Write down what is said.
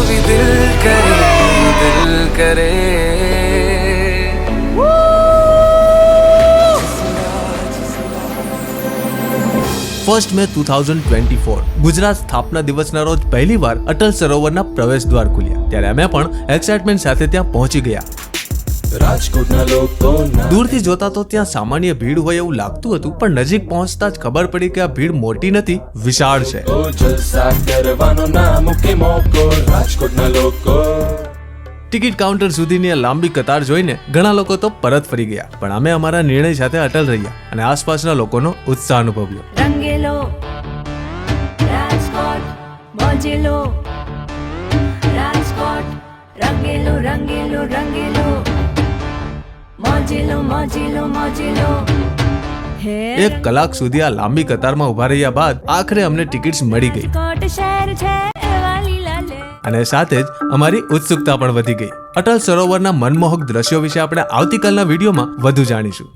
भी दिल करे दिल करे। फ़र्स्ट में 2024 गुजरात स्थापना दिवस ना रोज पहली बार अटल सरोवर ना प्रवेश द्वार खुलिया। तेरे अमे पण एक्साइटमेंट साथे त्या पहुँची गया રાજકોટના લોકોના દૂરથી જોતા તો ત્યાં સામાન્ય ભીડ હોય એવું લાગતું હતું પણ નજીક પહોંચતા જ ખબર પડી કે આ ભીડ મોટી નથી વિશાળ છે. રાજકોટના લોકો. ટિકિટ કાઉન્ટર સુધીની આ લાંબી કતાર જોઈને ઘણા લોકો તો પરત ફરી ગયા પણ અમે અમારા નિર્ણય સાથે અટલ રહ્યા અને આસપાસના લોકોનો ઉત્સાહ અનુભવ્યો. રંગેલો રાજકોટ મોજેલો. રાજકોટ રંગેલો રંગેલો રંગેલો. મોજેલો મોજેલો મોજેલો. એક કલાક સુધી આ લાંબી કતારમાં ઊભા રહ્યા બાદ આખરે અમને ટિકિટ્સ મળી ગઈ. અને સાથે જ અમારી ઉત્સુકતા પણ વધી ગઈ. અટલ સરોવરના મનમોહક દ્રશ્યો વિશે આપણે આવતીકાલના વિડીયોમાં વધુ જાણીશું.